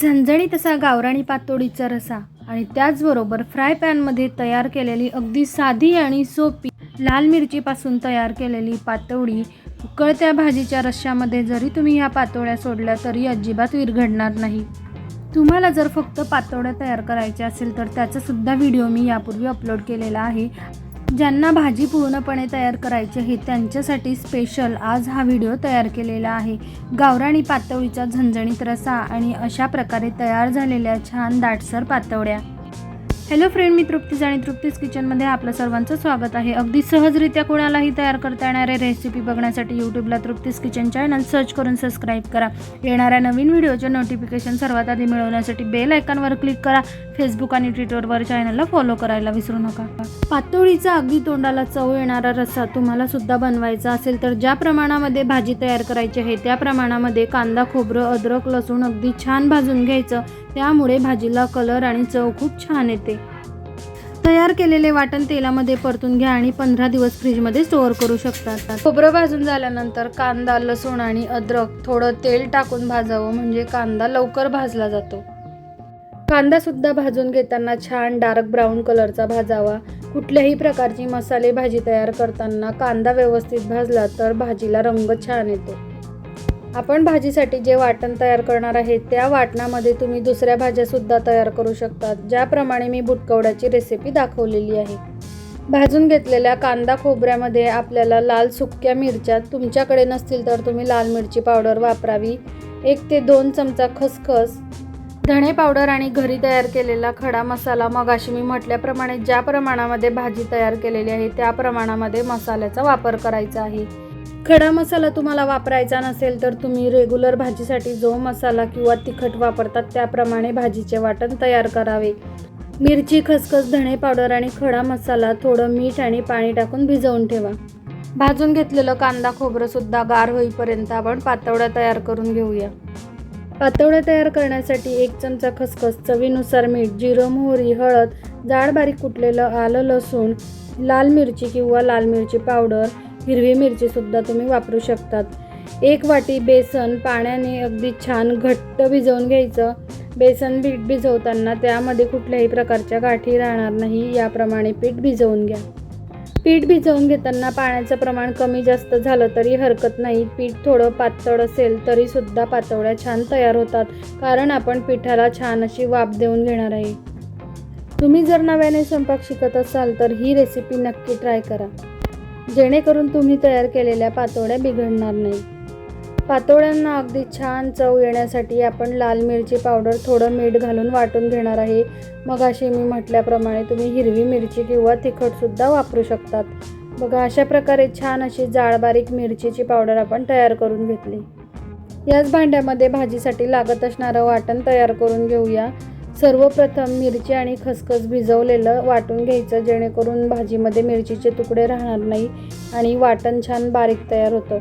झणझणीत असा गावराणी पातोडीचा रसा आणि त्याचबरोबर फ्राय पॅनमध्ये तयार केलेली अगदी साधी आणि सोपी लाल मिरचीपासून तयार केलेली पातोडी उकळत्या भाजीच्या रश्श्यामध्ये जरी तुम्ही ह्या पातोळ्या सोडल्या तरी अजिबात विरघडणार नाही. तुम्हाला जर फक्त पातोड्या तयार करायच्या असेल तर त्याचासुद्धा व्हिडिओ मी यापूर्वी अपलोड केलेला आहे. ज्यांना भाजी पूर्णपणे तयार करायची आहे त्यांच्यासाठी स्पेशल आज हा व्हिडिओ तयार केलेला आहे. गावराणी पातवळीचा झणझणीत रसा आणि अशा प्रकारे तयार झालेल्या छान दाटसर पातवड्या. हॅलो फ्रेंड मी तृप्तीज आणि तृप्तीज किचनमध्ये आपलं सर्वांचं स्वागत आहे. अगदी सहजरित्या कोणालाही तयार करता येणारे रेसिपी बघण्यासाठी यूट्यूबला तृप्तीज किचन चॅनल सर्च करून सबस्क्राईब करा. येणाऱ्या नवीन व्हिडिओचे नोटिफिकेशन सर्वात आधी मिळवण्यासाठी बेल आयकॉनवर क्लिक करा. फेसबुक आणि ट्विटरवर चॅनलला फॉलो करायला विसरू नका. पातोळीचा अगदी तोंडाला चव येणारा रस्सा तुम्हाला सुद्धा बनवायचा असेल तर ज्या प्रमाणामध्ये भाजी तयार करायची आहे त्या प्रमाणामध्ये कांदा खोबरं अद्रक लसूण अगदी छान भाजून घ्यायचं. त्यामुळे भाजीला कलर आणि चव खूप छान येते. तयार केलेले वाटण तेलामध्ये परतून घ्या आणि पंधरा दिवस फ्रीजमध्ये स्टोअर करू शकतात खोबरं भाजून झाल्यानंतर कांदा लसूण आणि अद्रक थोडं तेल टाकून भाजावं म्हणजे कांदा लवकर भाजला जातो. कांदासुद्धा भाजून घेताना छान डार्क ब्राऊन कलरचा भाजावा. कुठल्याही प्रकारची मसाले भाजी तयार करताना कांदा व्यवस्थित भाजला तर भाजीला रंग छान येतो. आपण भाजीसाठी जे वाटण तयार करणार आहे त्या वाटणामध्ये तुम्ही दुसऱ्या भाज्यासुद्धा तयार करू शकतात ज्याप्रमाणे मी बुटकवड्याची रेसिपी दाखवलेली आहे. भाजून घेतलेल्या कांदा खोबऱ्यामध्ये आपल्याला लाल सुक्या मिरच्या तुमच्याकडे नसतील तर तुम्ही लाल मिरची पावडर वापरावी. एक ते दोन चमचा खसखस धणे पावडर आणि घरी तयार केलेला खडा मसाला. मगाशी मी म्हटल्याप्रमाणे ज्या प्रमाणामध्ये भाजी तयार केलेली आहे त्या प्रमाणामध्ये मसाल्याचा वापर करायचा आहे. खडा मसाला तुम्हाला वापरायचा नसेल तर तुम्ही रेग्युलर भाजीसाठी जो मसाला किंवा तिखट वापरतात त्याप्रमाणे भाजीचे वाटण तयार करावे. मिरची खसखस धणे पावडर आणि खडा मसाला थोडं मीठ आणि पाणी टाकून भिजवून ठेवा. भाजून घेतलेलं कांदा खोबरंसुद्धा गार होईपर्यंत आपण पातवड्या तयार करून घेऊया. पातवड्या तयार करण्यासाठी एक चमचा खसखस चवीनुसार मीठ जिरं मोहरी हळद जाड बारीक कुटलेलं आलं लसूण लाल मिरची किंवा लाल मिरची पावडर हिरवी मिरचीसुद्धा तुम्ही वापरू शकतात. एक वाटी बेसन पाण्याने अगदी छान घट्ट भिजवून घ्यायचं. बेसन पीठ भिजवताना त्यामध्ये कुठल्याही प्रकारच्या गाठी राहणार नाही याप्रमाणे पीठ भिजवून घ्या. पीठ भिजवून घेताना पाण्याचं प्रमाण कमी जास्त झालं तरी हरकत नाही. पीठ थोडं पातळ असेल तरीसुद्धा पातवड्या छान तयार होतात कारण आपण पिठाला छान अशी वाफ देऊन घेणार आहे. तुम्ही जर नव्याने स्वयंपाक शिकत असाल तर ही रेसिपी नक्की ट्राय करा. जेणेकरून तुम्ही तयार केलेल्या पातोड्या बिघडणार नाही पातोड्यांना अगदी छान चव येण्यासाठी आपण लाल मिरची पावडर थोडं मीठ घालून वाटून घेणार आहे. मग अशी मी म्हटल्याप्रमाणे तुम्ही हिरवी मिरची किंवा तिखटसुद्धा वापरू शकतात. बघा अशा प्रकारे छान अशी जाळबारीक मिरचीची पावडर आपण तयार करून घेतली. याच भांड्यामध्ये भाजीसाठी लागत असणारं वाटण तयार करून घेऊया. सर्वप्रथम मिरची आणि खसखस भिजवलेलं वाटून घ्यायचं जेणेकरून भाजीमध्ये मिरचीचे तुकडे राहणार नाही आणि वाटण छान बारीक तयार होतं.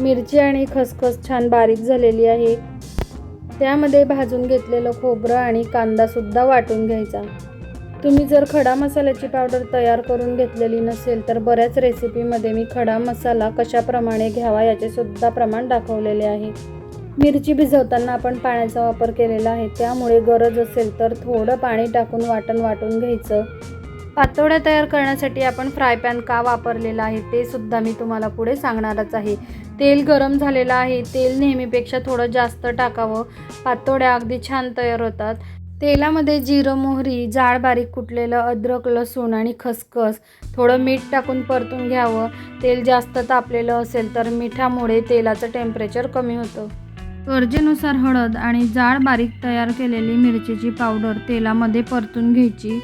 मिरची आणि खसखस छान बारीक झालेली आहे. त्यामध्ये भाजून घेतलेलं खोबरं आणि कांदासुद्धा वाटून घ्यायचा. तुम्ही जर खडा मसाल्याची पावडर तयार करून घेतलेली नसेल तर बऱ्याच रेसिपीमध्ये मी खडा मसाला कशाप्रमाणे घ्यावा याचेसुद्धा प्रमाण दाखवलेले आहे. मिरची भिजवताना आपण पाण्याचा वापर केलेला आहे. त्यामुळे गरज असेल तर थोडं पाणी टाकून वाटण वाटून घ्यायचं. पातोड्या तयार करण्यासाठी आपण फ्राय पॅन का वापरलेला आहे ते सुद्धा मी तुम्हाला पुढे सांगणारच आहे. तेल गरम झालेलं आहे. तेल नेहमीपेक्षा थोडं जास्त टाकावं. पातोड्या अगदी छान तयार होतात. तेलामध्ये जिरं मोहरी जाड बारीक कुटलेलं अद्रक लसूण आणि खसखस थोडं मीठ टाकून परतून घ्यावं. तेल जास्त तापलेलं असेल तर मिठामुळे तेलाचं टेम्परेचर कमी होतं. गरजेनुसार हळद आणि जाड बारीक तयार केलेली मिरचीची पावडर तेलामध्ये परतून घ्यायची.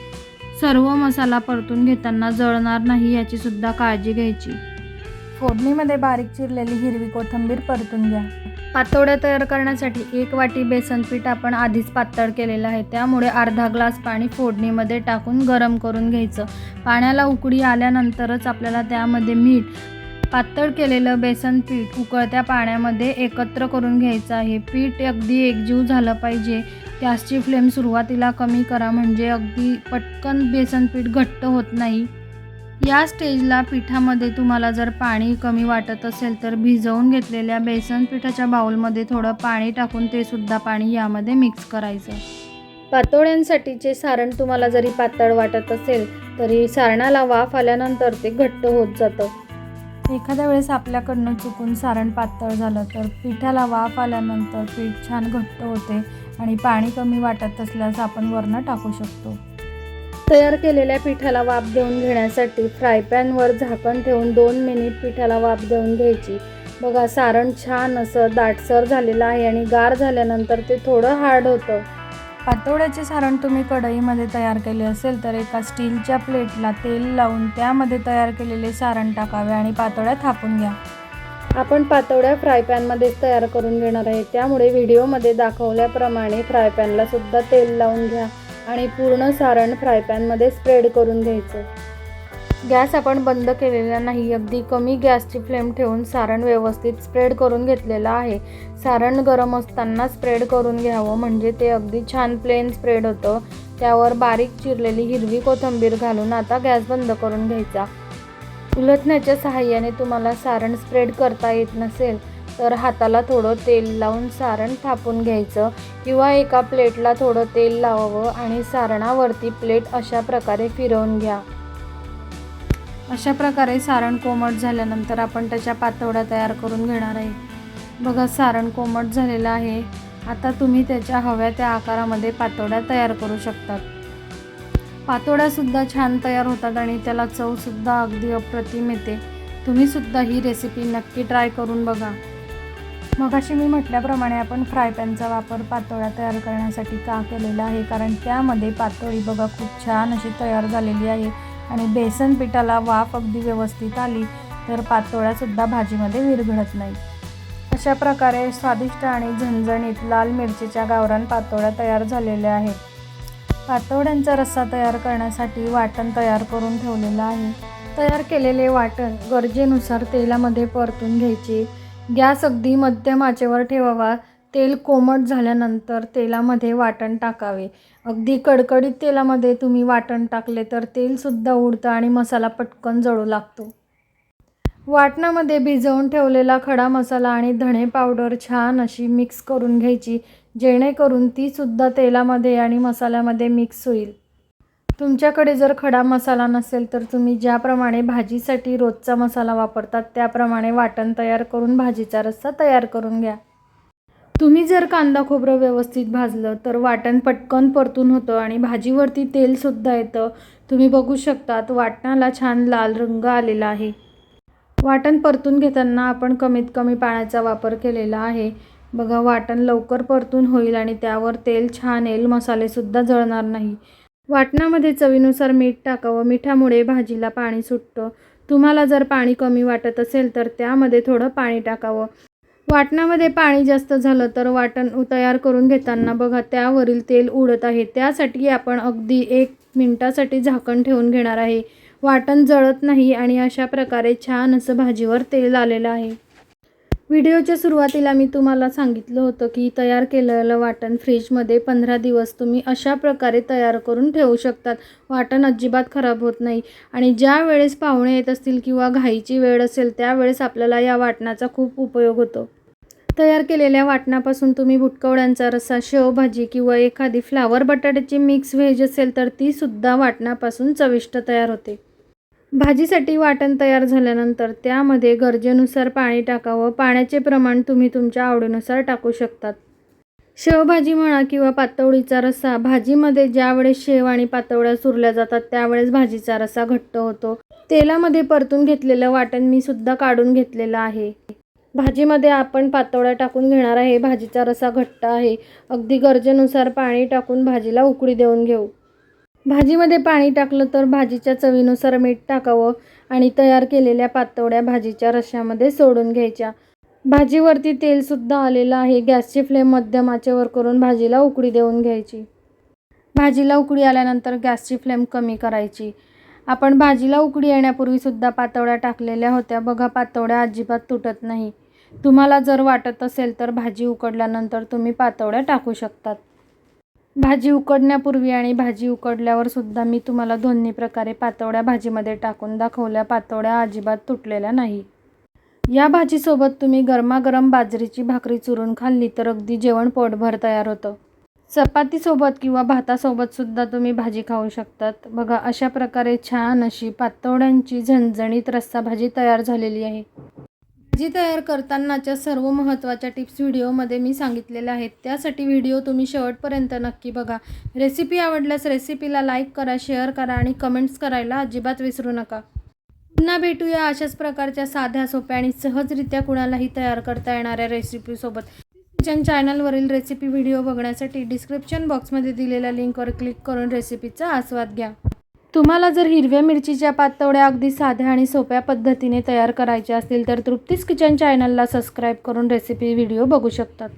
सर्व मसाला परतून घेताना जळणार नाही याचीसुद्धा काळजी घ्यायची. फोडणीमध्ये बारीक चिरलेली हिरवी कोथिंबीर परतून घ्या. पातोड्या तयार करण्यासाठी एक वाटी बेसन पीठ आपण आधीच पातळ केलेलं आहे. त्यामुळे अर्धा ग्लास पाणी फोडणीमध्ये टाकून गरम करून घ्यायचं. पाण्याला उकडी आल्यानंतरच आपल्याला त्यामध्ये मीठ पातळ केलेलं बेसन पीठ उकळत्या पाण्यामध्ये एकत्र करून घ्यायचं आहे. पीठ अगदी एकजीव झालं पाहिजे. गॅसची फ्लेम सुरुवातीला कमी करा म्हणजे अगदी पटकन बेसन पीठ घट्ट होत नाही. या स्टेजला पिठामध्ये तुम्हाला जर पाणी कमी वाटत असेल तर भिजवून घेतलेल्या बेसन पिठाच्या बाऊलमध्ये थोडं पाणी टाकून ते सुद्धा पाणी यामध्ये मिक्स करायचं. पातोळ्यांसाठीचे सारण तुम्हाला जरी पातळ वाटत असेल तरी सारणाला वाफ आल्यानंतर ते घट्ट होत जातं. एखाद्या वेळेस आपल्याकडनं चुकून सारण पातळ झालं तर पिठाला वाफ आल्यानंतर पीठ छान घट्ट होते आणि पाणी कमी वाटत असल्यास आपण वरनं टाकू शकतो. तयार केलेल्या पिठाला वाफ देऊन घेण्यासाठी फ्राय पॅनवर झाकण ठेवून दोन मिनिट पिठाला वाफ देऊन घ्यायची. बघा सारण छान असं दाटसर झालेलं आहे आणि गार झाल्यानंतर ते थोडं हार्ड होतं. पातोड्याचे सारण तुम्ही कढईमध्ये तयार केले असेल तर एका स्टीलच्या प्लेटला तेल लावून त्यामध्ये तयार केलेले सारण टाकावे आणि पातोड्या थापून घ्या. आपण पातोड्या फ्राय पॅनमध्येच तयार करून घेणार आहे. त्यामुळे व्हिडिओमध्ये दाखवल्याप्रमाणे फ्राय पॅनला सुद्धा तेल लावून घ्या आणि पूर्ण सारण फ्राय पॅनमध्ये स्प्रेड करून घ्यायचं. गॅस आपण बंद केलेला नाही अगदी कमी गॅसची फ्लेम ठेवून सारण व्यवस्थित स्प्रेड करून घेतलेलं आहे. सारण गरम असताना स्प्रेड करून घ्यावं म्हणजे ते अगदी छान प्लेन स्प्रेड होतं. त्यावर बारीक चिरलेली हिरवी कोथिंबीर घालून आता गॅस बंद करून घ्यायचा. उलटण्याच्या सहाय्याने तुम्हाला सारण स्प्रेड करता येत नसेल तर हाताला थोडं तेल लावून सारण थापून घ्यायचं किंवा एका प्लेटला थोडं तेल लावावं आणि सारणावरती प्लेट अशा प्रकारे फिरवून घ्या. अशा प्रकारे सारण कोमट झाल्यानंतर आपण त्याच्या पातोड्या तयार करून घेणार आहे. बघा सारण कोमट झालेलं आहे. आता तुम्ही त्याच्या हव्या त्या आकारामध्ये पातोड्या तयार करू शकतात. पातोड्यासुद्धा छान तयार होतात आणि त्याला चवसुद्धा अगदी अप्रतिम येते. तुम्हीसुद्धा ही रेसिपी नक्की ट्राय करून बघा. मगाशी मी म्हटल्याप्रमाणे आपण फ्राय पॅनचा वापर पातोळ्या तयार करण्यासाठी का केलेला आहे? कारण त्यामध्ये पातोळी बघा खूप छान अशी तयार झालेली आहे. आणि बेसन पिठाला वाफ अगदी व्यवस्थित आली तर पातोळ्यासुद्धा भाजीमध्ये विरघळत नाही. अशा प्रकारे स्वादिष्ट आणि झणझणीत लाल मिरचीच्या गावरान पातोळ्या तयार झालेल्या आहेत. पातोड्यांचा रस्सा तयार करण्यासाठी वाटण तयार करून ठेवलेलं आहे. तयार केलेले वाटण गरजेनुसार तेलामध्ये परतून घ्यायचे. गॅस अगदी मध्यम आचेवर ठेवावा. तेल कोमट झाल्यानंतर तेलामध्ये वाटण टाकावे. अगदी कडकडीत तेलामध्ये तुम्ही वाटण टाकले तर तेलसुद्धा उडतं आणि मसाला पटकन जळू लागतो. वाटणामध्ये भिजवून ठेवलेला खडा मसाला आणि धणे पावडर छान अशी मिक्स करून घ्यायची जेणेकरून तीसुद्धा तेलामध्ये आणि मसाल्यामध्ये मिक्स होईल. तुमच्याकडे जर खडा मसाला नसेल तर तुम्ही ज्याप्रमाणे भाजीसाठी रोजचा मसाला वापरतात त्याप्रमाणे वाटण तयार करून भाजीचा रस्सा तयार करून घ्या. तुम्ही जर कांदा खोबरं व्यवस्थित भाजलं तर वाटण पटकन परतून होतं आणि भाजीवरती तेलसुद्धा येतं. तुम्ही बघू शकतात वाटणाला छान लाल रंग आलेला आहे. वाटण परतून घेताना आपण कमीत कमी पाण्याचा वापर केलेला आहे. बघा वाटण लवकर परतून होईल आणि त्यावर तेल छान येईल मसालेसुद्धा जळणार नाही. वाटणामध्ये चवीनुसार मीठ टाकावं. मिठामुळे भाजीला पाणी सुटतं. तुम्हाला जर पाणी कमी वाटत असेल तर त्यामध्ये थोडं पाणी टाकावं. वाटणामध्ये पाणी जास्त झालं तर वाटण तयार करून घेताना बघा त्यावरील तेल उडत आहे. त्यासाठी आपण अगदी एक मिनटासाठी झाकण ठेवून घेणार आहे. वाटण जळत नाही आणि अशा प्रकारे छान असं भाजीवर तेल आलेलं आहे. व्हिडिओच्या सुरुवातीला मी तुम्हाला सांगितलं होतं की तयार केलेलं वाटण फ्रीजमध्ये पंधरा दिवस तुम्ही अशा प्रकारे तयार करून ठेवू शकतात. वाटण अजिबात खराब होत नाही. आणि ज्या वेळेस पाहुणे येत असतील किंवा घाईची वेळ असेल त्यावेळेस आपल्याला या वाटणाचा खूप उपयोग होतो. तयार केलेल्या वाटणापासून तुम्ही बुटकवड्यांचा रस्सा शेवभाजी किंवा एखादी फ्लावर बटाट्याची मिक्स व्हेज असेल तर तीसुद्धा वाटणापासून चविष्ट तयार होते. भाजीसाठी वाटण तयार झाल्यानंतर त्यामध्ये गरजेनुसार पाणी टाकावं. पाण्याचे प्रमाण तुम्ही तुमच्या आवडीनुसार टाकू शकतात. शेवभाजी म्हणा किंवा पातवडीचा रस्सा भाजीमध्ये ज्यावेळेस शेव आणि पातवड्या सुरल्या जातात त्यावेळेस भाजीचा रस्सा घट्ट होतो. तेलामध्ये परतून घेतलेलं वाटण मी सुद्धा काढून घेतलेलं आहे. भाजीमध्ये आपण पातोळ्या टाकून घेणार आहे. भाजीचा रस्सा घट्ट आहे. अगदी गरजेनुसार पाणी टाकून भाजीला उकळी देऊन घेऊ. भाजीमध्ये पाणी टाकलं तर भाजीच्या चवीनुसार मीठ टाकावं आणि तयार केलेल्या पातोळ्या भाजीच्या रश्श्यामध्ये सोडून घ्यायच्या. भाजीवरती तेलसुद्धा आलेलं आहे. गॅसची फ्लेम मध्यमाचेवर करून भाजीला उकळी देऊन घ्यायची. भाजीला उकळी आल्यानंतर गॅसची फ्लेम कमी करायची. आपण भाजीला उकडी येण्यापूर्वीसुद्धा पातोळ्या टाकलेल्या होत्या. बघा पातोळ्या अजिबात तुटत नाही. तुम्हाला जर वाटत असेल तर भाजी उकडल्यानंतर तुम्ही पातवड्या टाकू शकतात. भाजी उकडण्यापूर्वी आणि भाजी उकडल्यावर सुद्धा मी तुम्हाला दोन्ही प्रकारे पातवड्या भाजीमध्ये टाकून दाखवल्या. पातवड्या अजिबात तुटलेल्या नाही. या भाजीसोबत तुम्ही गरमागरम बाजरीची भाकरी चुरून खाल्ली तर अगदी जेवण पोटभर तयार होतं. चपातीसोबत किंवा भातासोबत सुद्धा तुम्ही भाजी खाऊ शकतात. बघा अशा प्रकारे छान अशी पातवड्यांची झणझणीत रस्सा भाजी तयार झालेली आहे. भाजी तयार करतानाच्या सर्व महत्त्वाच्या टिप्स व्हिडिओमध्ये मी सांगितलेल्या आहेत त्यासाठी व्हिडिओ तुम्ही शेवटपर्यंत नक्की बघा. रेसिपी आवडल्यास रेसिपीला लाईक करा शेअर करा आणि कमेंट्स करायला अजिबात विसरू नका. पुन्हा भेटूया अशाच प्रकारच्या साध्या सोप्या आणि सहजरित्या कुणालाही तयार करता येणाऱ्या रेसिपीसोबत किचन चॅनलवरील रेसिपी व्हिडिओ बघण्यासाठी डिस्क्रिप्शन बॉक्समध्ये दिलेल्या लिंकवर क्लिक करून रेसिपीचा आस्वाद घ्या. तुम्हाला जर हिरव्या मिरचीच्या पातवड्या अगदी साध्या आणि सोप्या पद्धतीने तयार करायच्या असतील तर तृप्तीस किचन चॅनलला सबस्क्राईब करून रेसिपी व्हिडिओ बघू शकतात.